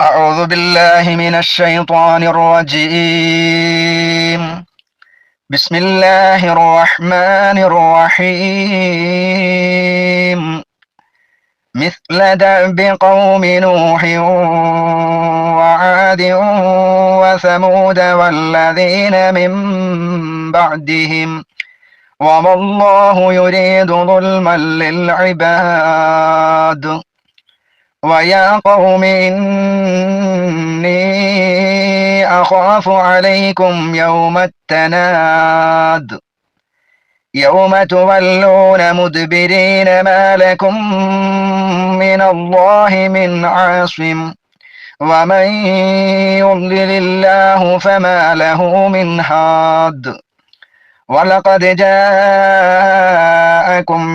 أعوذ بالله من الشيطان الرجيم. بسم الله الرحمن الرحيم. مثل دأب قوم نوح وعاد وثمود والذين من بعدهم. وما الله يريد ظلما للعباد. ويا قوم إني أخاف عليكم يوم التناد. يوم تولون مدبرين ما لكم من الله من عاصم. ومن يضلل الله فما له من هاد. ولقد جاءكم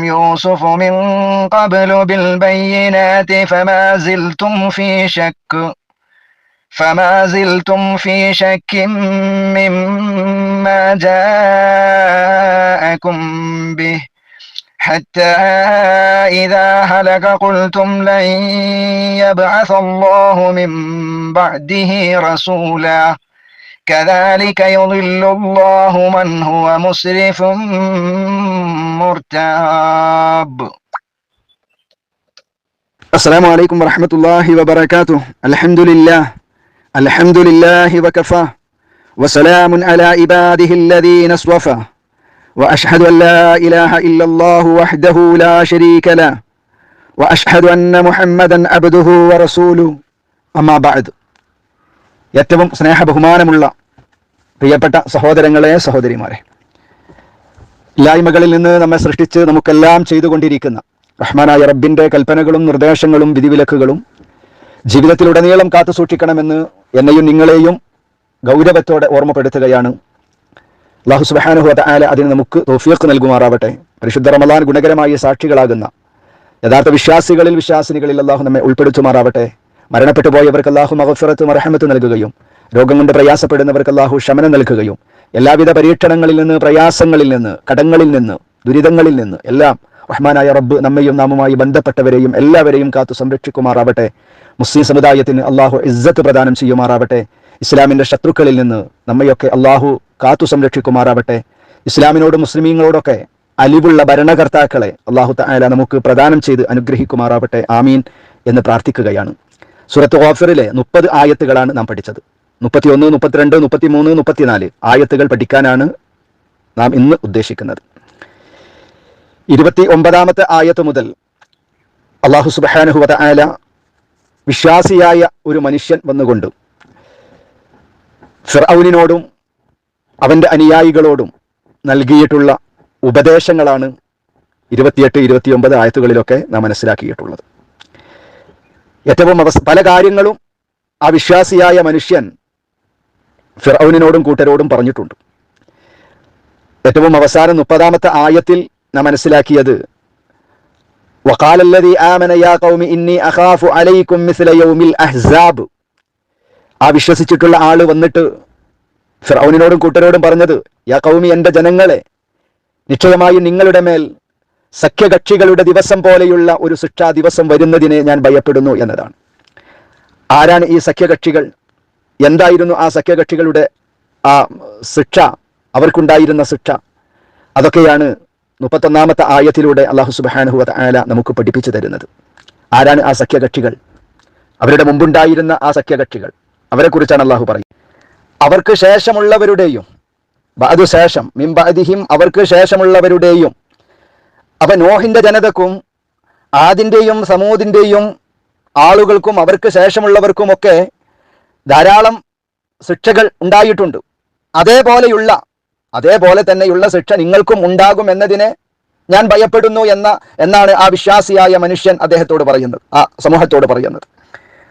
يوسف من قبل بالبينات فما زلتم في شك فما زلتم في شك مما جاءكم به حتى إذا هلك قلتم لن يبعث الله من بعده رسولا. كذلك يضل الله من هو مسرف مرتاب. السلام عليكم ورحمة الله وبركاته. الحمد لله. الحمد لله وكفى. وسلام على عباده الذين اصطفى. وأشهد أن لا إله إلا الله وحده لا شريك له. وأشهد أن محمدا عبده ورسوله. أما بعد. ഏറ്റവും സ്നേഹ ബഹുമാനമുള്ള പ്രിയപ്പെട്ട സഹോദരങ്ങളെ സഹോദരിമാരെ. ഇല്ലായ്മകളിൽ നിന്ന് നമ്മെ സൃഷ്ടിച്ച് നമുക്കെല്ലാം ചെയ്തുകൊണ്ടിരിക്കുന്ന റഹ്മാനായ റബ്ബിന്റെ കൽപ്പനകളും നിർദ്ദേശങ്ങളും വിധിവിലക്കുകളും ജീവിതത്തിലുടനീളം കാത്തു സൂക്ഷിക്കണമെന്ന് എന്നെയും നിങ്ങളെയും ഗൗരവത്തോടെ ഓർമ്മപ്പെടുത്തുകയാണ്. അള്ളാഹു സുബാനുഹു ആല അതിന് നമുക്ക് തോഫിയക്ക് നൽകുമാറാവട്ടെ. പരിശുദ്ധ റമലാൻ ഗുണകരമായ സാക്ഷികളാകുന്ന യഥാർത്ഥ വിശ്വാസികളിൽ വിശ്വാസിനികളിൽ അള്ളാഹു നമ്മെ ഉൾപ്പെടുത്തുമാറാവട്ടെ. മരണപ്പെട്ടു പോയവർക്ക് അള്ളാഹു മഹഫിറത്തും അർഹമത്തും നൽകുകയും രോഗം കൊണ്ട് പ്രയാസപ്പെടുന്നവർക്ക് അള്ളാഹു ശമനം നൽകുകയും എല്ലാവിധ പരീക്ഷണങ്ങളിൽ നിന്ന് പ്രയാസങ്ങളിൽ നിന്ന് കടങ്ങളിൽ നിന്ന് ദുരിതങ്ങളിൽ നിന്ന് എല്ലാം റഹ്മാനായ റബ്ബ് നമ്മയും നാമുമായി ബന്ധപ്പെട്ടവരെയും എല്ലാവരെയും കാത്തു സംരക്ഷിക്കുമാറാവട്ടെ. മുസ്ലിം സമുദായത്തിന് അള്ളാഹു ഇസ്സത്ത് പ്രദാനം ചെയ്യുമാറാവട്ടെ. ഇസ്ലാമിന്റെ ശത്രുക്കളിൽ നിന്ന് നമ്മയൊക്കെ അള്ളാഹു കാത്തു സംരക്ഷിക്കുമാറാവട്ടെ. ഇസ്ലാമിനോടും മുസ്ലിമീങ്ങളോടൊക്കെ അലിവുള്ള ഭരണകർത്താക്കളെ അള്ളാഹു താല നമുക്ക് പ്രദാനം ചെയ്ത് അനുഗ്രഹിക്കുമാറാവട്ടെ. ആമീൻ എന്ന് പ്രാർത്ഥിക്കുകയാണ്. സുറത്ത് ഓഫറിലെ മുപ്പത് ആയത്തുകളാണ് നാം പഠിച്ചത്. മുപ്പത്തിയൊന്ന് മുപ്പത്തിരണ്ട് മുപ്പത്തിമൂന്ന് മുപ്പത്തിനാല് ആയത്തുകൾ പഠിക്കാനാണ് നാം ഇന്ന് ഉദ്ദേശിക്കുന്നത്. ഇരുപത്തി ഒമ്പതാമത്തെ ആയത്ത് മുതൽ അള്ളാഹു സുബാനുഹുവത ആല വിശ്വാസിയായ ഒരു മനുഷ്യൻ വന്നുകൊണ്ട് ഫിറൌനിനോടും അവന്റെ അനുയായികളോടും നൽകിയിട്ടുള്ള ഉപദേശങ്ങളാണ് ഇരുപത്തിയെട്ട് ഇരുപത്തിയൊമ്പത് ആയത്തുകളിലൊക്കെ നാം മനസ്സിലാക്കിയിട്ടുള്ളത്. ഏറ്റവും അവസ്ഥ പല കാര്യങ്ങളും ആ വിശ്വാസിയായ മനുഷ്യൻ ഫിറൌനിനോടും കൂട്ടരോടും പറഞ്ഞിട്ടുണ്ട്. ഏറ്റവും അവസാനം മുപ്പതാമത്തെ ആയത്തിൽ നാം മനസ്സിലാക്കിയത് ആ വിശ്വസിച്ചിട്ടുള്ള ആൾ വന്നിട്ട് ഫിറൌനിനോടും കൂട്ടരോടും പറഞ്ഞത് യാ കൗമി എന്റെ ജനങ്ങളെ നിശ്ചയമായും നിങ്ങളുടെ മേൽ സഖ്യകക്ഷികളുടെ ദിവസം പോലെയുള്ള ഒരു ശിക്ഷാ ദിവസം വരുന്നതിനെ ഞാൻ ഭയപ്പെടുന്നു എന്നതാണ്. ആരാണ് ഈ സഖ്യകക്ഷികൾ? എന്തായിരുന്നു ആ സഖ്യകക്ഷികളുടെ ആ ശിക്ഷ? അവർക്കുണ്ടായിരുന്ന ശിക്ഷ? അതൊക്കെയാണ് മുപ്പത്തൊന്നാമത്തെ ആയത്തിലൂടെ അള്ളാഹു സുബാനുഹു ആല നമുക്ക് പഠിപ്പിച്ചു തരുന്നത്. ആരാണ് ആ സഖ്യകക്ഷികൾ? അവരുടെ മുമ്പുണ്ടായിരുന്ന ആ സഖ്യകക്ഷികൾ. അവരെക്കുറിച്ചാണ് അള്ളാഹു പറയുന്നത്. അവർക്ക് ശേഷമുള്ളവരുടെയും ബാദു ശേഷം മിംബാദിഹിം അവർക്ക് ശേഷമുള്ളവരുടെയും അപ്പൊ നോഹിന്റെ ജനതക്കും ആദിന്റെയും സമൂതിന്റെയും ആളുകൾക്കും അവർക്ക് ശേഷമുള്ളവർക്കും ഒക്കെ ധാരാളം ശിക്ഷകൾ ഉണ്ടായിട്ടുണ്ട്. അതേപോലെയുള്ള അതേപോലെ തന്നെയുള്ള ശിക്ഷ നിങ്ങൾക്കും ഉണ്ടാകും എന്നതിനെ ഞാൻ ഭയപ്പെടുന്നു എന്ന എന്നാണ് ആ വിശ്വാസിയായ മനുഷ്യൻ അദ്ദേഹത്തോട് പറയുന്നത് ആ സമൂഹത്തോട് പറയുന്നത്.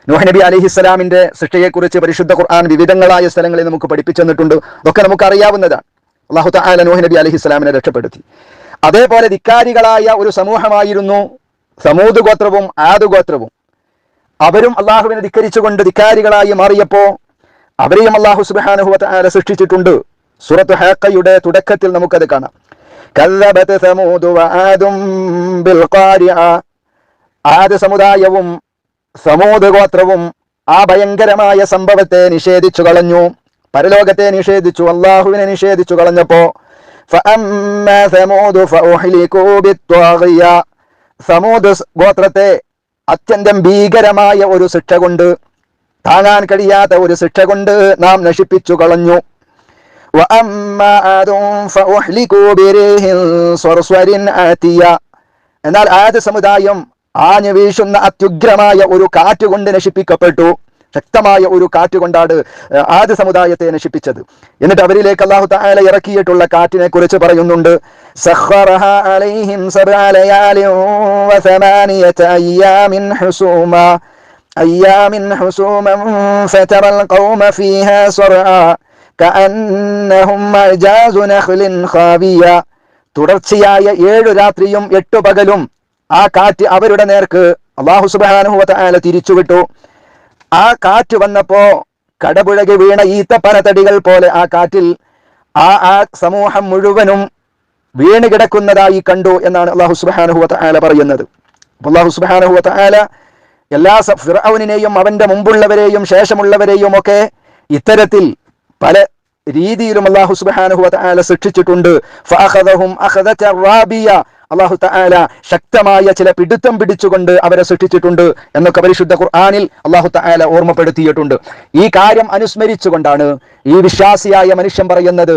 നോഹ് നബി അലിഹിസ്സലാമിന്റെ ശിക്ഷയെക്കുറിച്ച് പരിശുദ്ധ ഖുർആൻ വിവിധങ്ങളായ സ്ഥലങ്ങളിൽ നമുക്ക് പഠിപ്പിച്ചു തന്നിട്ടുണ്ട് അതൊക്കെ നമുക്ക് അറിയാവുന്നതാണ് അള്ളാഹു താല നോഹ് നബി അലിഹിസ്സലാമിനെ രക്ഷപ്പെടുത്തി. അതേപോലെ ധിക്കാരികളായ ഒരു സമൂഹമായിരുന്നു സമൂത് ഗോത്രവും ആദ് ഗോത്രവും. അവരും അള്ളാഹുവിനെ ധിക്കരിച്ചുകൊണ്ട് ധിക്കാരികളായി മാറിയപ്പോൾ അവരെയും അള്ളാഹു സുബാനുഹുവല സൃഷ്ടിച്ചിട്ടുണ്ട്. സൂറത്ത് ഹാക്കയുടെ തുടക്കത്തിൽ നമുക്കത് കാണാം. കല്ലബത്ത് ആദ് സമുദായവും സമൂത് ഗോത്രവും ആ ഭയങ്കരമായ സംഭവത്തെ നിഷേധിച്ചു കളഞ്ഞു. പരലോകത്തെ നിഷേധിച്ചു അള്ളാഹുവിനെ നിഷേധിച്ചു കളഞ്ഞപ്പോ സമൂദ് ഗോത്രത്തെ അത്യന്തം ഭീകരമായ ഒരു ശിക്ഷ കൊണ്ട് താങ്ങാൻ കഴിയാത്ത ഒരു ശിക്ഷ കൊണ്ട് നാം നശിപ്പിച്ചു കളഞ്ഞു. എന്നാൽ ആദ്യ സമുദായം ആഞ്ഞു വീശുന്ന അത്യുഗ്രമായ ഒരു കാറ്റുകൊണ്ട് നശിപ്പിക്കപ്പെട്ടു. ശക്തമായ ഒരു കാറ്റ് കൊണ്ടാണ് ആദ്യ സമുദായത്തെ നശിപ്പിച്ചത് എന്നിട്ട് അവരിലേക്ക് അള്ളാഹു താല ഇറക്കിയിട്ടുള്ള കാറ്റിനെ കുറിച്ച് പറയുന്നുണ്ട് സഖറഹ അലൈഹിം സബ്അ ലയാലിൻ വസമാനിയത അയ്യാമിൻ ഹുസൂമ أيام حسوما فترى القوم فيها صرعا كأنهم أعجاز نخل خاوية തുടർച്ചയായ ഏഴു രാത്രിയും എട്ടു പകലും ആ കാറ്റ് അവരുടെ നേർക്ക് അള്ളാഹു സുബാനുഹുവല തിരിച്ചുവിട്ടു ആ കാറ്റ് വന്നപ്പോ കടപുഴകി വീണ ഈത്തപ്പനത്തടികൾ പോലെ ആ കാറ്റിൽ ആ ആ സമൂഹം മുഴുവനും വീണ് കിടക്കുന്നതായി കണ്ടു എന്നാണ് അള്ളാഹു സുബാനുഹുവല പറയുന്നത്. അള്ളാഹു അള്ളാഹു ആല എല്ലാ ഫിർഔനിനെയും അവന്റെ മുമ്പുള്ളവരെയും ശേഷമുള്ളവരെയും ഒക്കെ ഇത്തരത്തിൽ പല രീതിയിലും അള്ളാഹു സുബ്ഹാനഹു ആല ശിക്ഷിച്ചിട്ടുണ്ട്. അള്ളാഹു തആല ശക്തമായ ചില പിടുത്തം പിടിച്ചുകൊണ്ട് അവരെ സൃഷ്ടിച്ചിട്ടുണ്ട് എന്നൊക്കെ പരിശുദ്ധ ഖുർആാനിൽ അള്ളാഹു തആല ഓർമ്മപ്പെടുത്തിയിട്ടുണ്ട്. ഈ കാര്യം അനുസ്മരിച്ചുകൊണ്ടാണ് ഈ വിശ്വാസിയായ മനുഷ്യൻ പറയുന്നത്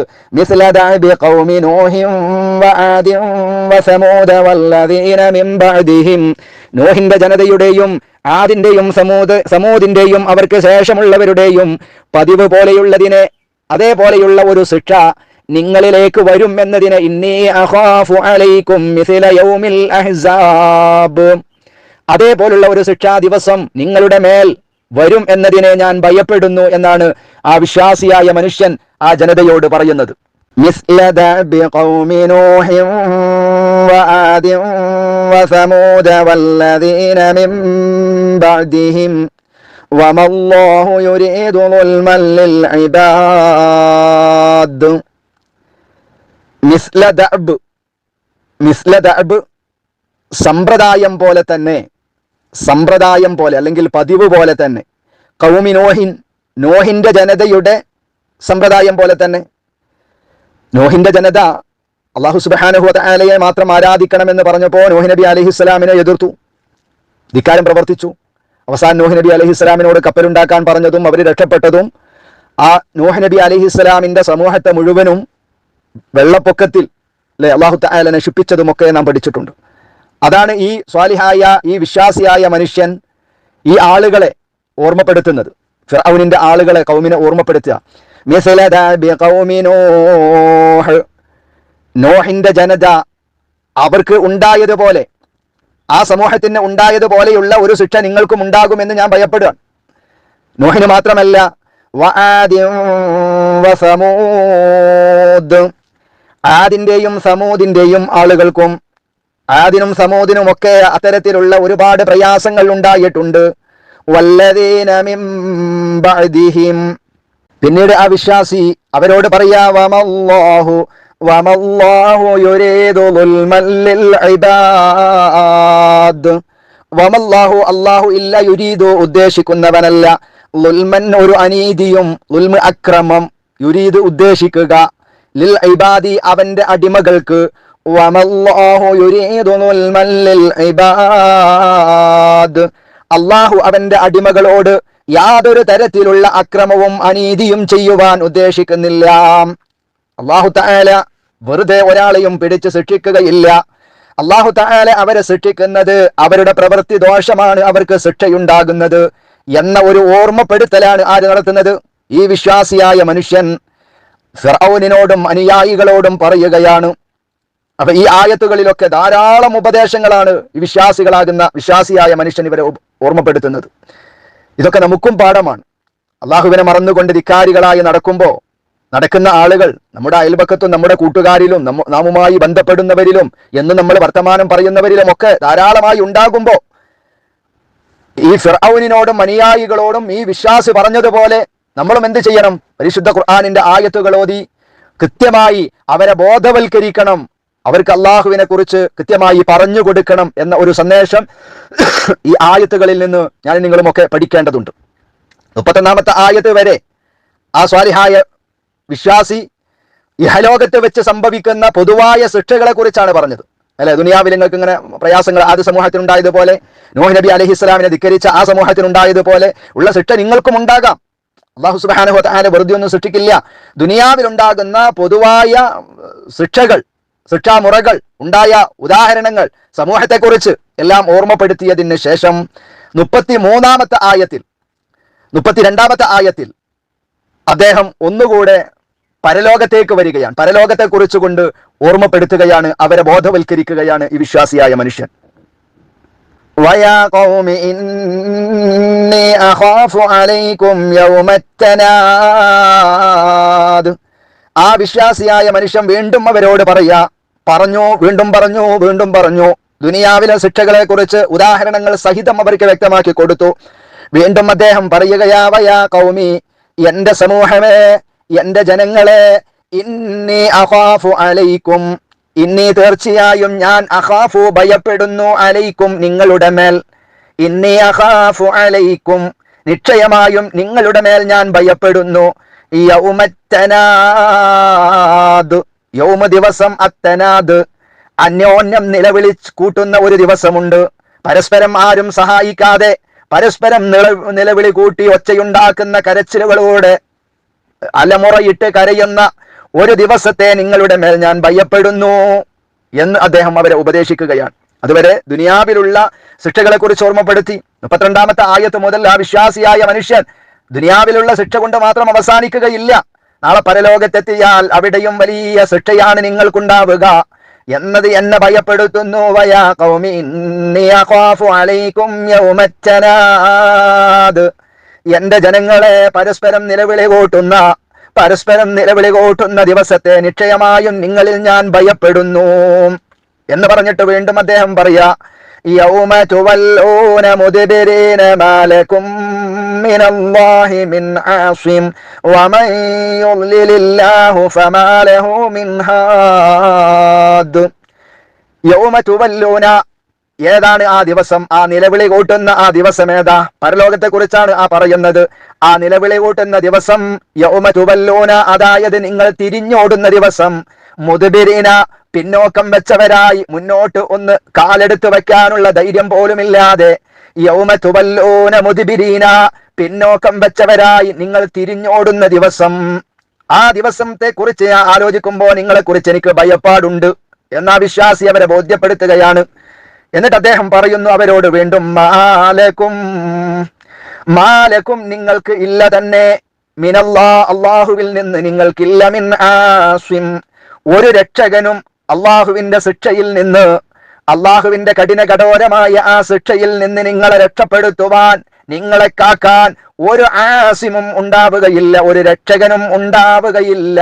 നോഹിന്റെ ജനതയുടെയും ആദിന്റെയും സമൂത് സമൂതിന്റെയും അവർക്ക് ശേഷമുള്ളവരുടെയും പതിവ് പോലെയുള്ളതിനെ അതേപോലെയുള്ള ഒരു ശിക്ഷ നിങ്ങളിലേക്ക് വരും എന്നതിന് ഇന്നി അഖാഫു അലൈക്കും മിസ്ല യൗമിൽ അഹ്സാബ് അതേപോലുള്ള ഒരു ശിക്ഷാ ദിവസം നിങ്ങളുടെ മേൽ വരും എന്നതിനെ ഞാൻ ഭയപ്പെടുന്നു എന്നാണ് ആ വിശ്വാസിയായ മനുഷ്യൻ ആ ജനതയോട് പറയുന്നത് مثل دأب قوم نوح وعاد وثمود والذين من بعدهم وما الله يريد ظلما للعباد മിസ്ല ദഅബ് മിസ്ല ദഅബ് സമ്പ്രദായം പോലെ തന്നെ സമ്പ്രദായം പോലെ അല്ലെങ്കിൽ പതിവ് പോലെ തന്നെ കൗമി നോഹിൻ നോഹിന്റെ ജനതയുടെ സമ്പ്രദായം പോലെ തന്നെ നോഹിന്റെ ജനത അള്ളാഹു സുബാനുഹുലയെ മാത്രം ആരാധിക്കണമെന്ന് പറഞ്ഞപ്പോൾ നോഹി നബി അലഹിസ്സലാമിനെ എതിർത്തു. ധിക്കാരം പ്രവർത്തിച്ചു. അവസാൻ നോഹി നബി അലഹിസ്സലാമിനോട് കപ്പലുണ്ടാക്കാൻ പറഞ്ഞതും അവർ രക്ഷപ്പെട്ടതും ആ നോഹി നബി അലഹിസ്സലാമിന്റെ സമൂഹത്തെ മുഴുവനും വെള്ളപ്പൊക്കത്തിൽ അല്ലെ അള്ളാഹു താല നശിപ്പിച്ചതുമൊക്കെ നാം പഠിച്ചിട്ടുണ്ട്. അതാണ് ഈ സ്വാലിഹായ ഈ വിശ്വാസിയായ മനുഷ്യൻ ഈ ആളുകളെ ഓർമ്മപ്പെടുത്തുന്നത്. ഫിറൌനിന്റെ ആളുകളെ കൗമിനെ ഓർമ്മപ്പെടുത്തുക. നോഹിന്റെ ജനത അവർക്ക് ഉണ്ടായതുപോലെ ആ സമൂഹത്തിന് ഉണ്ടായതുപോലെയുള്ള ഒരു ശിക്ഷ നിങ്ങൾക്കും ഉണ്ടാകുമെന്ന് ഞാൻ ഭയപ്പെടുകയാണ് നോഹിന് മാത്രമല്ല വസമൂദ് ആദിന്റെയും സമൂതിന്റെയും ആളുകൾക്കും ആദിനും സമൂതിനും ഒക്കെ അത്തരത്തിലുള്ള ഒരുപാട് പ്രയാസങ്ങൾ ഉണ്ടായിട്ടുണ്ട്. വല്ലതീനമിം പിന്നീട് ആ വിശ്വാസി അവരോട് പറയാ വമല്ലാഹു വമല്ലാഹു അല്ലാഹു ഇല്ല യുരീദു ഉദ്ദേശിക്കുന്നവനല്ല. ളുൽമൻ ഒരു അനീതിയും ലുൽമ അക്രമം യുരീദ് ഉദ്ദേശിക്കുക. ലിൽ അവന്റെ അടിമകൾക്ക് അള്ളാഹു അവന്റെ അടിമകളോട് യാതൊരു തരത്തിലുള്ള അക്രമവും അനീതിയും ചെയ്യുവാൻ ഉദ്ദേശിക്കുന്നില്ല. അള്ളാഹു താല വെറുതെ ഒരാളെയും പിടിച്ച് ശിക്ഷിക്കുകയില്ല. അള്ളാഹു താല അവരെ ശിക്ഷിക്കുന്നത് അവരുടെ പ്രവൃത്തി ദോഷമാണ് അവർക്ക് ശിക്ഷയുണ്ടാകുന്നത് എന്ന ഒരു ഓർമ്മപ്പെടുത്തലാണ് ആര് നടത്തുന്നത്? ഈ വിശ്വാസിയായ മനുഷ്യൻ. ഫിറൌനിനോടും അനുയായികളോടും പറയുകയാണ്. അപ്പൊ ഈ ആയത്തുകളിലൊക്കെ ധാരാളം ഉപദേശങ്ങളാണ് വിശ്വാസികളാകുന്ന വിശ്വാസിയായ മനുഷ്യൻ ഇവരെ ഓർമ്മപ്പെടുത്തുന്നത്. ഇതൊക്കെ നമുക്കും പാഠമാണ്. അള്ളാഹുവിനെ മറന്നുകൊണ്ട് ധിക്കാരികളായി നടക്കുമ്പോൾ നടക്കുന്ന ആളുകൾ നമ്മുടെ അയൽപക്കത്തും നമ്മുടെ കൂട്ടുകാരിലും നാമുമായി ബന്ധപ്പെടുന്നവരിലും എന്ന് നമ്മൾ വർത്തമാനം പറയുന്നവരിലും ഒക്കെ ധാരാളമായി ഉണ്ടാകുമ്പോൾ ഈ ഫിറൌനിനോടും അനുയായികളോടും ഈ വിശ്വാസി പറഞ്ഞതുപോലെ നമ്മളും എന്ത് ചെയ്യണം? പരിശുദ്ധ ഖുർആാനിന്റെ ആയത്തുകൾ ഓതി. കൃത്യമായി അവരെ ബോധവൽക്കരിക്കണം. അവർക്ക് അള്ളാഹുവിനെ കുറിച്ച് കൃത്യമായി പറഞ്ഞു കൊടുക്കണം എന്ന ഒരു സന്ദേശം ഈ ആയത്തുകളിൽ നിന്ന് ഞാൻ നിങ്ങളുമൊക്കെ പഠിക്കേണ്ടതുണ്ട്. മുപ്പത്തൊന്നാമത്തെ ആയത്ത് വരെ ആ സ്വാലിഹായ വിശ്വാസി ഇഹലോകത്ത് വെച്ച് സംഭവിക്കുന്ന പൊതുവായ ശിക്ഷകളെ കുറിച്ചാണ് പറഞ്ഞത്. അല്ലെ? ദുനിയാവിൽ നിങ്ങൾക്ക് ഇങ്ങനെ പ്രയാസങ്ങൾ ആദ്യ സമൂഹത്തിനുണ്ടായതുപോലെ നോഹ് നബി അലഹി ഇസ്ലാമിനെ ധിക്കരിച്ച ആ സമൂഹത്തിനുണ്ടായതുപോലെ ഉള്ള ശിക്ഷ നിങ്ങൾക്കും ഉണ്ടാകാം. അള്ളാഹു സുബാന താല വെറുതെ ഒന്നും സൃഷ്ടിക്കില്ല. ദുനിയാവിലുണ്ടാകുന്ന പൊതുവായ ശിക്ഷകൾ ശിക്ഷാമുറകൾ ഉണ്ടായ ഉദാഹരണങ്ങൾ സമൂഹത്തെക്കുറിച്ച് എല്ലാം ഓർമ്മപ്പെടുത്തിയതിന് ശേഷം മുപ്പത്തി മൂന്നാമത്തെ ആയത്തിൽ മുപ്പത്തിരണ്ടാമത്തെ ആയത്തിൽ അദ്ദേഹം ഒന്നുകൂടെ പരലോകത്തേക്ക് വരികയാണ്. പരലോകത്തെക്കുറിച്ച് കൊണ്ട് ഓർമ്മപ്പെടുത്തുകയാണ് അവരെ ബോധവൽക്കരിക്കുകയാണ് ഈ വിശ്വാസിയായ മനുഷ്യൻ. ويا قوم إني أخاف عليكم يوم التناد ആ വിശ്വാസിയായ മനുഷ്യൻ വീണ്ടും അവരോട് പറയാ പറഞ്ഞു വീണ്ടും പറഞ്ഞു വീണ്ടും പറഞ്ഞു ദുനിയാവിലെ ശിക്ഷകളെ കുറിച്ച് ഉദാഹരണങ്ങൾ സഹിതം അവർക്ക് വ്യക്തമാക്കി കൊടുത്തു വീണ്ടും അദ്ദേഹം പറയുകയാവയാ കൗമി എന്റെ സമൂഹമേ എന്റെ ജനങ്ങളെ ഇന്നി അഖാഫു അലൈക്കും ഇന്നി തീർച്ചയായും ഞാൻ അഹാഫു ഭയപ്പെടുന്നു അലൈക്കും നിങ്ങളുടെ മേൽ. ഇന്നി അഹാഫു അലൈക്കും നിശ്ചയമായും നിങ്ങളുടെ മേൽ ഞാൻ ഭയപ്പെടുന്നു. യൗമത്തനാദ് യൗമ ദിവസം അത്തനാദ്. അന്യോന്യം നിലവിളിച്ച് കൂട്ടുന്ന ഒരു ദിവസമുണ്ട്. പരസ്പരം ആരും സഹായിക്കാതെ പരസ്പരം നില നിലവിളി കൂട്ടി ഒച്ചയുണ്ടാക്കുന്ന കരച്ചിലുകളോടെ അലമുറയിട്ട് കരയുന്ന ഒരു ദിവസത്തെ നിങ്ങളുടെ മേൽ ഞാൻ ഭയപ്പെടുന്നു എന്ന് അദ്ദേഹം അവരെ ഉപദേശിക്കുകയാണ്. അതുവരെ ദുനിയാവിലുള്ള ശിക്ഷകളെ കുറിച്ച് ഓർമ്മപ്പെടുത്തി. മുപ്പത്തിരണ്ടാമത്തെ ആയത്ത് മുതൽ ആ വിശ്വാസിയായ മനുഷ്യൻ ദുനിയാവിലുള്ള ശിക്ഷ കൊണ്ട് മാത്രം അവസാനിക്കുകയില്ല. നാളെ പരലോകത്തെത്തിയാൽ അവിടെയും വലിയ ശിക്ഷയാണ് നിങ്ങൾക്കുണ്ടാവുക എന്നത് എന്നെ ഭയപ്പെടുത്തുന്നു. വയാ അലൈക്കും എന്റെ ജനങ്ങളെ പരസ്പരം നിലവിളി കൂട്ടുന്ന പരസ്പരം നിലവിളി കൂട്ടുന്ന ദിവസത്തെ നിശ്ചയമായും നിങ്ങളിൽ ഞാൻ ഭയപ്പെടുന്നു. എന്ന് പറഞ്ഞിട്ട് വീണ്ടും അദ്ദേഹം പറയാ യൗമ തുവല്ലൂന മുദ്ബിരീന മാലക്കും മിനല്ലാഹി മിൻ ആസിം വമൻ യുദ്ലിലില്ലാഹു ഫമാ ലഹു മിൻ ഹാദ്. യൗമ തുവല്ലൂന ഏതാണ് ആ ദിവസം? ആ നിലവിളി കൂട്ടുന്ന ആ ദിവസം ഏതാ? പരലോകത്തെ കുറിച്ചാണ് ആ പറയുന്നത്. ആ നിലവിളി കൂട്ടുന്ന ദിവസം യൗമ തുവല്ലൂന അതായത് നിങ്ങൾ തിരിഞ്ഞോടുന്ന ദിവസം. മുതുബിരീന പിന്നോക്കം വെച്ചവരായി മുന്നോട്ട് ഒന്ന് കാലെടുത്ത് വയ്ക്കാനുള്ള ധൈര്യം പോലുമില്ലാതെ യൗമ തുവല്ലൂന മുതുബിരീന പിന്നോക്കം വെച്ചവരായി നിങ്ങൾ തിരിഞ്ഞോടുന്ന ദിവസം. ആ ദിവസത്തെ കുറിച്ച് ഞാൻ ആലോചിക്കുമ്പോൾ നിങ്ങളെ കുറിച്ച് എനിക്ക് ഭയപ്പാടുണ്ട്. എന്നാ വിശ്വാസി അവരെ ബോധ്യപ്പെടുത്തുകയാണ്. എന്നിട്ട് അദ്ദേഹം പറയുന്നു അവരോട് വീണ്ടും മാലക്കും മാലക്കും നിങ്ങൾക്ക് ഇല്ല തന്നെ. മിനല്ലാ അള്ളാഹുവിൽ നിന്ന് നിങ്ങൾക്കില്ല. മിൻ ആസിം. ഒരു രക്ഷകനും അള്ളാഹുവിന്റെ ശിക്ഷയിൽ നിന്ന് അള്ളാഹുവിന്റെ കഠിന കഠോരമായ ആ ശിക്ഷയിൽ നിന്ന് നിങ്ങളെ രക്ഷപ്പെടുത്തുവാൻ നിങ്ങളെ കാക്കാൻ ഒരു ആസിമും ഉണ്ടാവുകയില്ല ഒരു രക്ഷകനും ഉണ്ടാവുകയില്ല.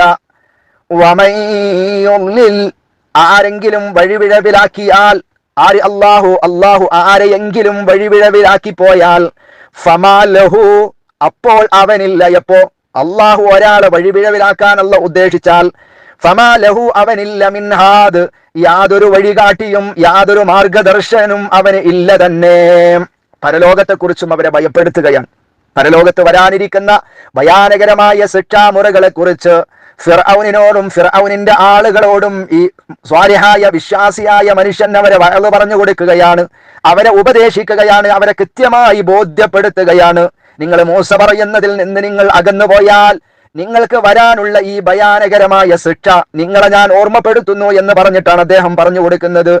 വമയ്യുള്ളിൽ ആരെങ്കിലും വഴിവിഴവിലാക്കിയാൽ ആര് അള്ളാഹു അള്ളാഹു ആരെയെങ്കിലും വഴിവിഴവിലാക്കി പോയാൽ ഫമാലഹു അപ്പോൾ അവനില്ല. എപ്പോ അള്ളാഹു ഒരാളെ വഴിവിഴവിലാക്കാനല്ല ഉദ്ദേശിച്ചാൽ ഫമാലഹു അവനില്ല മിൻഹാദ്. യാതൊരു വഴികാട്ടിയും യാതൊരു മാർഗദർശനും അവന് ഇല്ല തന്നെ. പരലോകത്തെക്കുറിച്ചും അവരെ ഭയപ്പെടുത്തുകയാണ്. പരലോകത്ത് വരാനിരിക്കുന്ന ഭയാനകരമായ ശിക്ഷാമുറകളെ കുറിച്ച് ഫിർഔനിനോടും ഫിർഔനിന്റെ ആളുകളോടും ഈ സ്വാരിഹായ വിശ്വാസിയായ മനുഷ്യൻ അവരെ വയലു പറഞ്ഞു കൊടുക്കുകയാണ്. അവരെ ഉപദേശിക്കുകയാണ് അവരെ കൃത്യമായി ബോധ്യപ്പെടുത്തുകയാണ്. നിങ്ങൾ മൂസ പറയുന്നതിൽ നിന്ന് നിങ്ങൾ അകന്നുപോയാൽ നിങ്ങൾക്ക് വരാനുള്ള ഈ ഭയാനകരമായ ശിക്ഷ നിങ്ങളെ ഞാൻ ഓർമ്മപ്പെടുത്തുന്നു എന്ന് പറഞ്ഞിട്ടാണ് അദ്ദേഹം പറഞ്ഞു കൊടുക്കുന്നത്.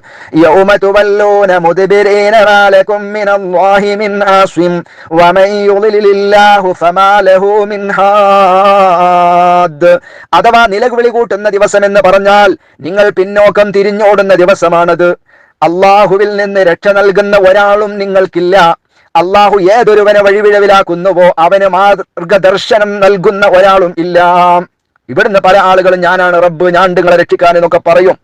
അഥവാ നിലവിളി കൂട്ടുന്ന ദിവസം എന്ന് പറഞ്ഞാൽ നിങ്ങൾ പിന്നോക്കം തിരിഞ്ഞോടുന്ന ദിവസമാണത്. അള്ളാഹുവിൽ നിന്ന് രക്ഷ നൽകുന്ന ഒരാളും നിങ്ങൾക്കില്ല. അള്ളാഹു ഏതൊരുവനെ വഴിവിഴവിലാക്കുന്നുവോ അവന് മാർഗദർശനം നൽകുന്ന ഒരാളും ഇല്ല. ഇവിടുന്ന് പല ആളുകളും ഞാനാണ് റബ്ബ് ഞാൻ നിങ്ങളെ രക്ഷിക്കാൻ എന്നൊക്കെ പറയും.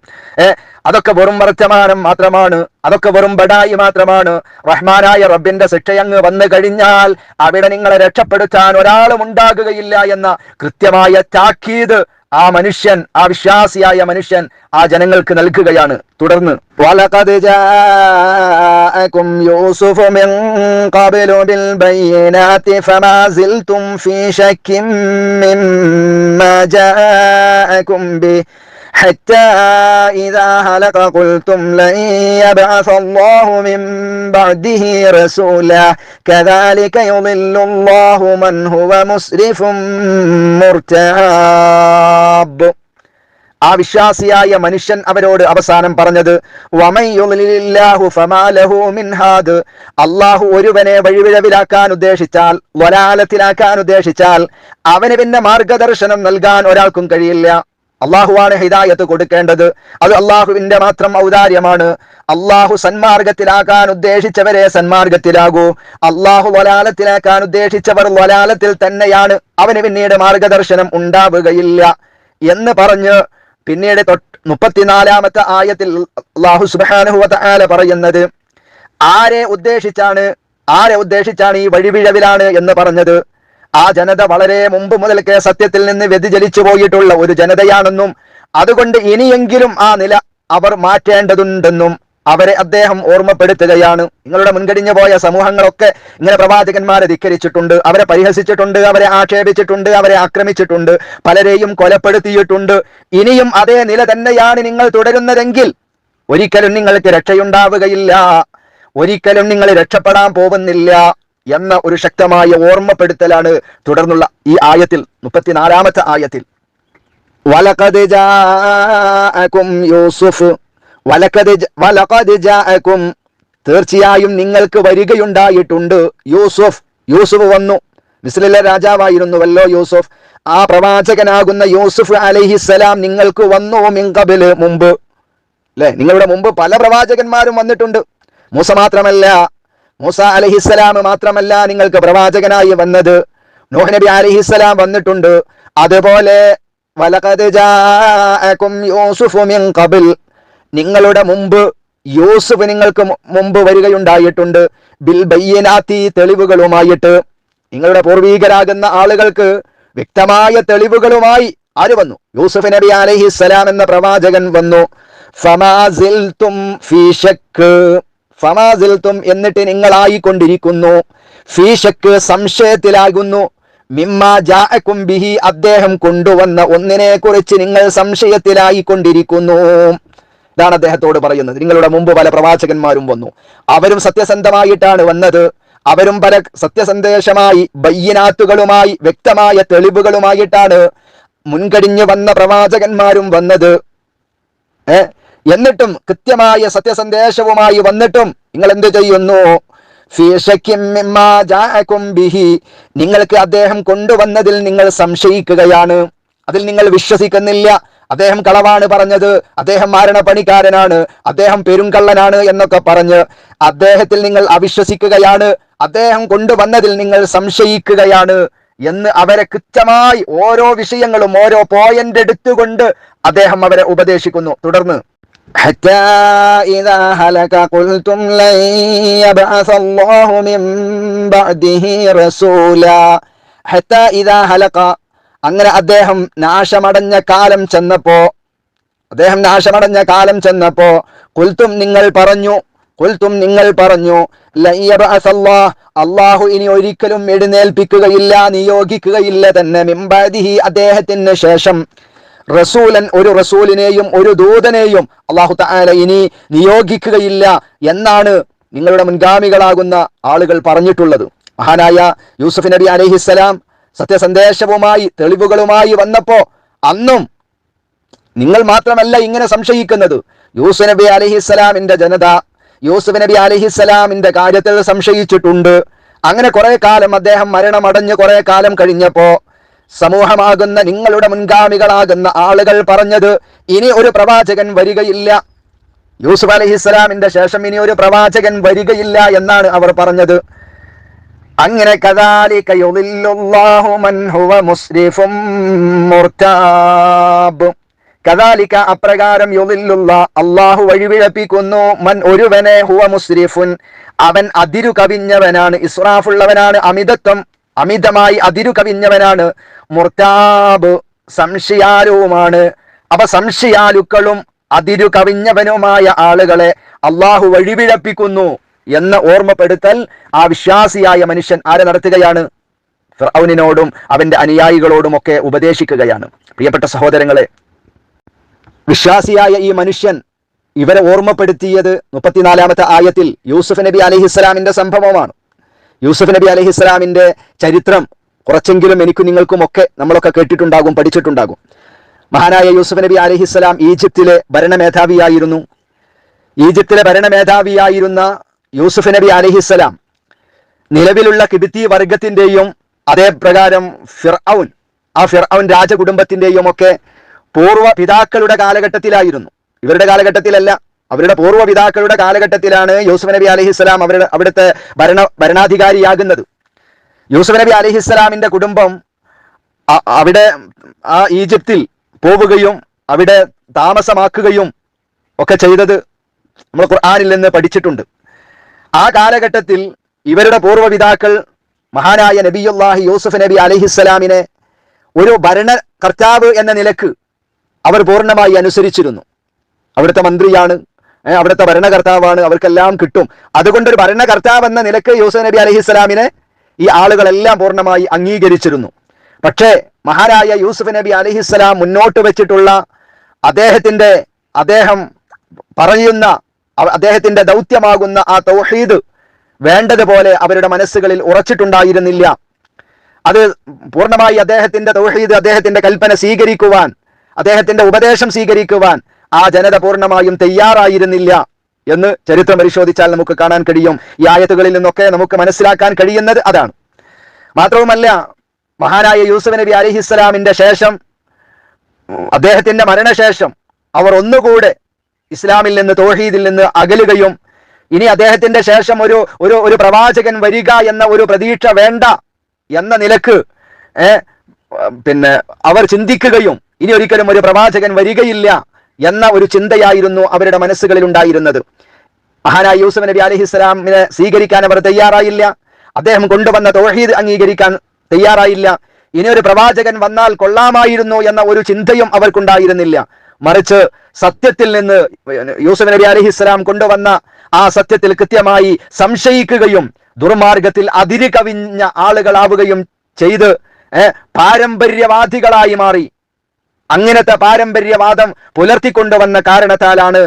ഏ അതൊക്കെ വെറും വർത്തമാനം മാത്രമാണ് അതൊക്കെ വെറും ബടായി മാത്രമാണ്. റഹ്മാനായ റബ്ബിന്റെ ശിക്ഷയങ്ങ് വന്നു കഴിഞ്ഞാൽ അവിടെ നിങ്ങളെ രക്ഷപ്പെടുത്താൻ ഒരാളും ഉണ്ടാകുകയില്ല എന്ന കൃത്യമായ താക്കീത് ആ മനുഷ്യൻ ആ വിശ്വാസിയായ മനുഷ്യൻ ആ ജനങ്ങൾക്ക് നൽകുകയാണ്. തുടർന്ന് വലഖദ് ജാഅകും യൂസുഫു മിൻ ഖബ്ലു ബിൽ ബയ്യിനാതി ഫമാ സിൽതും ഫീ ശക്കിൻ മിമ്മാ ജാഅകും ബി حتى إذا هلك قلتم لن يبعث الله من بعده رسولا كذلك يضل الله من هو مسرف مرتاب ആ വിശ്വാസിയായ മനുഷ്യൻ അവരോട് അവസാനം പറഞ്ഞത് വമയ്യുളില്ലാഹു ഫമാലഹു മിൻഹാദ് അള്ളാഹു ഒരുവനെ വഴിവിഴവിലാക്കാൻ ഉദ്ദേശിച്ചാൽ വലാലത്തിലാക്കാൻ ഉദ്ദേശിച്ചാൽ അവന് പിന്നെ മാർഗദർശനം നൽകാൻ ഒരാൾക്കും കഴിയില്ല അള്ളാഹുവാണ് ഹിദായത്ത് കൊടുക്കേണ്ടത്. അത് അള്ളാഹുവിന്റെ മാത്രം ഔദാര്യമാണ്. അള്ളാഹു സന്മാർഗത്തിലാക്കാൻ ഉദ്ദേശിച്ചവരെ സന്മാർഗത്തിലാകൂ. അള്ളാഹു വലാലത്തിലാക്കാൻ ഉദ്ദേശിച്ചവർ വലാലത്തിൽ തന്നെയാണ്. അവന് പിന്നീട് മാർഗദർശനം ഉണ്ടാവുകയില്ല. എന്ന് പറഞ്ഞ് പിന്നീട് മുപ്പത്തിനാലാമത്തെ ആയത്തിൽ അള്ളാഹു സുബാനുഹുവത്ത ആല പറയുന്നത് ആരെ ഉദ്ദേശിച്ചാണ് ആരെ ഉദ്ദേശിച്ചാണ് ഈ വഴിവിഴവിലാണ് എന്ന് പറഞ്ഞത്? ആ ജനത വളരെ മുമ്പ് മുതൽക്കേ സത്യത്തിൽ നിന്ന് വ്യതിചലിച്ചു പോയിട്ടുള്ള ഒരു ജനതയാണെന്നും അതുകൊണ്ട് ഇനിയെങ്കിലും ആ നില അവർ മാറ്റേണ്ടതുണ്ടെന്നും അവരെ അദ്ദേഹം ഓർമ്മപ്പെടുത്തുകയാണ്. നിങ്ങളുടെ മുൻകടിഞ്ഞു പോയ സമൂഹങ്ങളൊക്കെ ഇങ്ങനെ പ്രവാചകന്മാരെ ധിക്കരിച്ചിട്ടുണ്ട് അവരെ പരിഹസിച്ചിട്ടുണ്ട് അവരെ ആക്ഷേപിച്ചിട്ടുണ്ട് അവരെ ആക്രമിച്ചിട്ടുണ്ട് പലരെയും കൊലപ്പെടുത്തിയിട്ടുണ്ട്. ഇനിയും അതേ നില തന്നെയാണ് നിങ്ങൾ തുടരുന്നതെങ്കിൽ ഒരിക്കലും നിങ്ങൾക്ക് രക്ഷയുണ്ടാവുകയില്ല. ഒരിക്കലും നിങ്ങൾ രക്ഷപ്പെടാൻ പോകുന്നില്ല. എന്ന ഒരു ശക്തമായ ഓർമ്മപ്പെടുത്തലാണ് തുടർന്നുള്ള ഈ ആയത്തിൽ മുപ്പത്തിനാലാമത്തെ ആയത്തിൽ. തീർച്ചയായും നിങ്ങൾക്ക് വരികയുണ്ടായിട്ടുണ്ട്. യൂസുഫ് യൂസുഫ് വന്നു. മിസ്ലിലെ രാജാവായിരുന്നുവല്ലോ യൂസുഫ്. ആ പ്രവാചകനാകുന്ന യൂസുഫ് അലൈഹിസ്സലാം നിങ്ങൾക്ക് വന്നു മിങ്കബിൽ മുമ്പ്. അല്ലെ നിങ്ങളുടെ മുമ്പ് പല പ്രവാചകന്മാരും വന്നിട്ടുണ്ട്. മൂസ മാത്രമല്ല മൂസ അലഹിസ്സലാം മാത്രമല്ല നിങ്ങൾക്ക് പ്രവാചകനായി വന്നത്. നൂഹ് നബി അലഹിസ്സലാം വന്നിട്ടുണ്ട്. അതുപോലെ നിങ്ങളുടെ മുമ്പ് യൂസുഫ് നിങ്ങൾക്ക് മുമ്പ് വരികയുണ്ടായിട്ടുണ്ട്. ബിൽ ബയ്യനാത്തി തെളിവുകളുമായിട്ട്. നിങ്ങളുടെ പൂർവീകരാകുന്ന ആളുകൾക്ക് വ്യക്തമായ തെളിവുകളുമായി ആര് വന്നു? യൂസുഫ് നബി അലഹിസ്സലാം എന്ന പ്രവാചകൻ വന്നു. ഫമാസിൽതും ഫീ ശക്ക്. ഫമാസിൽതും എന്നിട്ട് നിങ്ങളായിക്കൊണ്ടിരിക്കുന്നു. ഫീഷക്ക് സംശയത്തിലാകുന്നു. മിമ്മ ജാഅക്കും ബിഹി അദ്ദേഹം കൊണ്ടുവന്ന ഒന്നിനെ കുറിച്ച് നിങ്ങൾ സംശയത്തിലായിക്കൊണ്ടിരിക്കുന്നു. ഇതാണ് അദ്ദേഹത്തോട് പറയുന്നത്. നിങ്ങളുടെ മുമ്പ് പല പ്രവാചകന്മാരും വന്നു. അവരും സത്യസന്ധമായിട്ടാണ് വന്നത്. അവരും പല സത്യസന്ദേശമായി ബയ്യനാത്തുകളുമായി വ്യക്തമായ തെളിവുകളുമായിട്ടാണ് മുൻകടിഞ്ഞു വന്ന പ്രവാചകന്മാരും വന്നത്. ഏ? എന്നിട്ടും കൃത്യമായ സത്യസന്ദേശവുമായി വന്നിട്ടും നിങ്ങൾ എന്ത് ചെയ്യുന്നു നിങ്ങൾക്ക് അദ്ദേഹം കൊണ്ടുവന്നതിൽ നിങ്ങൾ സംശയിക്കുകയാണ്. അതിൽ നിങ്ങൾ വിശ്വസിക്കുന്നില്ല. അദ്ദേഹം കളവാണ് പറഞ്ഞത്. അദ്ദേഹം മരണപ്പണിക്കാരനാണ്. അദ്ദേഹം പെരുങ്കള്ളനാണ് എന്നൊക്കെ പറഞ്ഞ് അദ്ദേഹത്തിൽ നിങ്ങൾ അവിശ്വസിക്കുകയാണ്. അദ്ദേഹം കൊണ്ടുവന്നതിൽ നിങ്ങൾ സംശയിക്കുകയാണ് എന്ന് അവരെ കൃത്യമായി ഓരോ വിഷയങ്ങളും ഓരോ പോയിന്റ് എടുത്തുകൊണ്ട് അദ്ദേഹം അവരെ ഉപദേശിക്കുന്നു. തുടർന്ന് حتى إذا هلك قلتم لن يبعث الله من بعده رسولا حتى إذا هلك അങ്ങനെ അദ്ദേഹം നാശമടഞ്ഞ കാലം ചെന്നപ്പോ അദ്ദേഹം നാശമടഞ്ഞ കാലം ചെന്നപ്പോ കുൽത്തും നിങ്ങൾ പറഞ്ഞു കുൽത്തും നിങ്ങൾ പറഞ്ഞു ലയ്യബഅസല്ലാ അള്ളാഹു ഇനി ഒരിക്കലും എഴുന്നേൽപ്പിക്കുകയില്ല നിയോഗിക്കുകയില്ല തന്നെ മിംബാദിഹി അദ്ദേഹത്തിന് ശേഷം റസൂലൻ ഒരു റസൂലിനെയും ഒരു ദൂതനെയും അള്ളാഹു താല ഇനി നിയോഗിക്കുകയില്ല എന്നാണ് നിങ്ങളുടെ മുൻഗാമികളാകുന്ന ആളുകൾ പറഞ്ഞിട്ടുള്ളത്. മഹാനായ യൂസുഫ് നബി അലൈഹിസ്സലാം സത്യസന്ദേശവുമായി തെളിവുകളുമായി വന്നപ്പോ അന്നും നിങ്ങൾ മാത്രമല്ല ഇങ്ങനെ സംശയിക്കുന്നത്. യൂസുഫ് നബി അലഹിസ്സലാമിന്റെ ജനത യൂസുഫ് നബി അലഹിസ്സലാമിന്റെ കാര്യത്തിൽ സംശയിച്ചിട്ടുണ്ട്. അങ്ങനെ കുറെ കാലം അദ്ദേഹം മരണമടഞ്ഞ് കുറെ കാലം കഴിഞ്ഞപ്പോ സമൂഹമാകുന്ന നിങ്ങളുടെ മുൻഗാമികളാകുന്ന ആളുകൾ പറഞ്ഞത് ഇനി ഒരു പ്രവാചകൻ വരികയില്ല. യൂസുഫ് അലഹിസ്സലാമിന്റെ ശേഷം ഇനി ഒരു പ്രവാചകൻ വരികയില്ല എന്നാണ് അവർ പറഞ്ഞത്. അങ്ങനെ കദാലിക യുദില്ലുല്ലാഹു മൻ ഹുവ മുസ്രിഫും മുർതാബ്. കദാലിക അപ്രകാരം യുളില്ലുള്ള അള്ളാഹു വഴിവിഴപ്പിക്കുന്നു മൻ ഒരുവനെ ഹുവ മുസ്രിഫുൻ. അവൻ അതിരു കവിഞ്ഞവനാണ് ഇസ്രാഫുള്ളവനാണ് അമിതത്വം. അമിതമായി അതിരു കവിഞ്ഞവനാണ് മുർത്താബ് സംശയാലുവുമാണ്. അവ സംശയാലുക്കളും അതിരു കവിഞ്ഞവനുമായ ആളുകളെ അള്ളാഹു വഴിവിഴപ്പിക്കുന്നു എന്ന് ഓർമ്മപ്പെടുത്തൽ ആ വിശ്വാസിയായ മനുഷ്യൻ ആരെ നടത്തുകയാണ്? ഫ്രൗനിനോടും അവന്റെ അനുയായികളോടും ഒക്കെ ഉപദേശിക്കുകയാണ്. പ്രിയപ്പെട്ട സഹോദരങ്ങളെ വിശ്വാസിയായ ഈ മനുഷ്യൻ ഇവരെ ഓർമ്മപ്പെടുത്തിയത് മുപ്പത്തിനാലാമത്തെ ആയത്തിൽ യൂസുഫ് നബി അലഹിസ്സലാമിന്റെ സംഭവമാണ്. യൂസുഫ് നബി അലഹിസ്സലാമിന്റെ ചരിത്രം കുറച്ചെങ്കിലും എനിക്കും നിങ്ങൾക്കും ഒക്കെ നമ്മളൊക്കെ കേട്ടിട്ടുണ്ടാകും പഠിച്ചിട്ടുണ്ടാകും. മഹാനായ യൂസുഫ് നബി അലഹിസ്സലാം ഈജിപ്തിലെ ഭരണമേധാവിയായിരുന്നു. ഈജിപ്തിലെ ഭരണമേധാവിയായിരുന്ന യൂസുഫ് നബി അലഹിസ്സലാം നിലവിലുള്ള കിബിത്തി വർഗത്തിന്റെയും അതേപ്രകാരം ഫിർഔൻ ആ ഫിർഔൻ രാജകുടുംബത്തിന്റെയും ഒക്കെ പൂർവ പിതാക്കളുടെ കാലഘട്ടത്തിലായിരുന്നു. ഇവരുടെ കാലഘട്ടത്തിലല്ല അവരുടെ പൂർവ പിതാക്കളുടെ കാലഘട്ടത്തിലാണ് യൂസുഫ് നബി അലഹിസ്സലാം അവരുടെ അവിടുത്തെ ഭരണ ഭരണാധികാരിയാകുന്നത്. യൂസുഫ് നബി അലഹിസ്സലാമിന്റെ കുടുംബം അവിടെ ആ ഈജിപ്തിൽ പോവുകയും അവിടെ താമസമാക്കുകയും ഒക്കെ ചെയ്തത് നമ്മൾ ഖുർആാനിൽ നിന്ന് പഠിച്ചിട്ടുണ്ട്. ആ കാലഘട്ടത്തിൽ ഇവരുടെ പൂർവപിതാക്കൾ മഹാനായ നബിയുല്ലാഹി യൂസുഫ് നബി അലഹിസ്സലാമിനെ ഒരു ഭരണ കർത്താവ് എന്ന നിലയ്ക്ക് അവർ പൂർണമായി അനുസരിച്ചിരുന്നു. അവിടുത്തെ മന്ത്രിയാണ് അവിടുത്തെ ഭരണകർത്താവാണ് അവർക്കെല്ലാം കിട്ടും. അതുകൊണ്ട് ഒരു ഭരണകർത്താവ് എന്ന നിലയ്ക്ക് യൂസുഫ് നബി അലഹിസ്സലാമിനെ ഈ ആളുകളെല്ലാം പൂർണമായി അംഗീകരിച്ചിരുന്നു. പക്ഷേ മഹാനായ യൂസുഫ് നബി അലഹിസ്സലാം മുന്നോട്ട് വെച്ചിട്ടുള്ള അദ്ദേഹത്തിന്റെ അദ്ദേഹം പറയുന്ന അദ്ദേഹത്തിന്റെ ദൗത്യമാകുന്ന ആ തൗഹീദ് വേണ്ടതുപോലെ അവരുടെ മനസ്സുകളിൽ ഉറച്ചിട്ടുണ്ടായിരുന്നില്ല. അത് പൂർണമായി അദ്ദേഹത്തിന്റെ തൗഹീദ് അദ്ദേഹത്തിന്റെ കൽപ്പന സ്വീകരിക്കുവാൻ അദ്ദേഹത്തിന്റെ ഉപദേശം സ്വീകരിക്കുവാൻ ആ ജനത പൂർണമായും തയ്യാറായിരുന്നില്ല എന്ന് ചരിത്രം പരിശോധിച്ചാൽ നമുക്ക് കാണാൻ കഴിയും. ഈ ആയത്തുകളിൽ നിന്നൊക്കെ നമുക്ക് മനസ്സിലാക്കാൻ കഴിയുന്നത് അതാണ്. മാത്രവുമല്ല മഹാനായ യൂസുഫ് നബി അലിഹിസ്സലാമിന്റെ ശേഷം അദ്ദേഹത്തിന്റെ മരണശേഷം അവർ ഒന്നുകൂടെ ഇസ്ലാമിൽ നിന്ന് തോഹീദിൽ നിന്ന് അകലുകയും ഇനി അദ്ദേഹത്തിന്റെ ശേഷം ഒരു ഒരു ഒരു പ്രവാചകൻ വരിക എന്ന ഒരു പ്രതീക്ഷ വേണ്ട എന്ന നിലയ്ക്ക് പിന്നെ അവർ ചിന്തിക്കുകയും ഇനി ഒരിക്കലും ഒരു പ്രവാചകൻ വരികയില്ല എന്ന ഒരു ചിന്തയായിരുന്നു അവരുടെ മനസ്സുകളിൽ ഉണ്ടായിരുന്നത്. മഹാനായ യൂസഫ് നബി അലഹിസ്സലാമിനെ സ്വീകരിക്കാൻ അവർ തയ്യാറായില്ല. അദ്ദേഹം കൊണ്ടുവന്ന തോഹീദ് അംഗീകരിക്കാൻ തയ്യാറായില്ല. ഇനി ഒരു പ്രവാചകൻ വന്നാൽ കൊള്ളാമായിരുന്നു എന്ന ഒരു ചിന്തയും അവർക്കുണ്ടായിരുന്നില്ല. മറിച്ച് സത്യത്തിൽ നിന്ന് യൂസഫ് നബി അലഹിസ്സലാം കൊണ്ടുവന്ന ആ സത്യത്തിൽ കൃത്യമായി സംശയിക്കുകയും ദുർമാർഗത്തിൽ അതിര് കവിഞ്ഞ ആളുകളാവുകയും ചെയ്ത് പാരമ്പര്യവാദികളായി മാറി. അങ്ങനത്തെ പാരമ്പര്യവാദം പുലർത്തിക്കൊണ്ടുവന്ന കാരണത്താലാണ്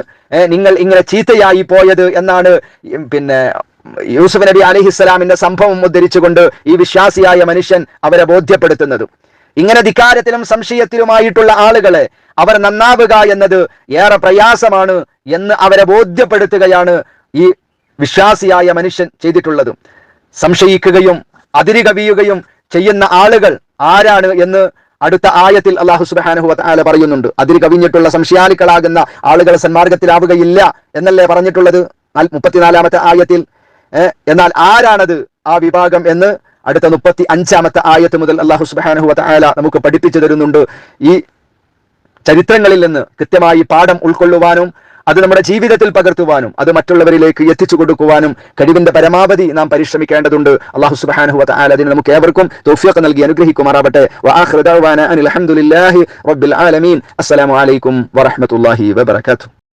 നിങ്ങൾ ഇങ്ങനെ ചീത്തയായി പോയത് എന്നാണ് പിന്നെ യൂസുഫ് നബി അലഹിസ്സലാമിന്റെ സംഭവം ഉദ്ധരിച്ചുകൊണ്ട് ഈ വിശ്വാസിയായ മനുഷ്യൻ അവരെ ബോധ്യപ്പെടുത്തുന്നത്. ഇങ്ങനെ ധിക്കാരത്തിലും സംശയത്തിലുമായിട്ടുള്ള ആളുകളെ അവർ നന്നാവുക എന്നത് ഏറെ പ്രയാസമാണ് എന്ന് അവരെ ബോധ്യപ്പെടുത്തുകയാണ് ഈ വിശ്വാസിയായ മനുഷ്യൻ ചെയ്തിട്ടുള്ളത്. സംശയിക്കുകയും അതിരി കവിയുകയും ചെയ്യുന്ന ആളുകൾ ആരാണ് എന്ന് അടുത്ത ആയത്തിൽ അള്ളാഹു സുബാനഹു ആല പറയുന്നുണ്ട്. അതിൽ കവിഞ്ഞിട്ടുള്ള സംശയാലിക്കളാകുന്ന ആളുകൾ സന്മാർഗത്തിലാവുകയില്ല എന്നല്ലേ പറഞ്ഞിട്ടുള്ളത്? മുപ്പത്തിനാലാമത്തെ ആയത്തിൽ. എന്നാൽ ആരാണത് ആ വിഭാഗം എന്ന് അടുത്ത മുപ്പത്തി അഞ്ചാമത്തെ ആയത്ത് മുതൽ അള്ളാഹു സുബാനഹു ആല നമുക്ക് പഠിപ്പിച്ചു തരുന്നുണ്ട്. ഈ ചരിത്രങ്ങളിൽ നിന്ന് കൃത്യമായി പാഠം ഉൾക്കൊള്ളുവാനും അത് നമ്മുടെ ജീവിതത്തിൽ പകർത്തുവാനും അത് മറ്റുള്ളവരിലേക്ക് എത്തിച്ചു കൊടുക്കുവാനും കഴിവിന്റെ പരമാവധി നാം പരിശ്രമിക്കേണ്ടതുണ്ട്. അള്ളാഹു സുബ്ഹാനഹു വ തആല അതിന് നമുക്ക് ഏവർക്കും തോഫിയൊക്കെ നൽകി അനുഗ്രഹിക്കുമാറാവട്ടെ. ഹംദുലില്ലാഹി റബ്ബിൽ ആലമീൻ. അസ്സലാമു അലൈക്കും വറഹ്മത്തുള്ളാഹി വബറകാതുഹു.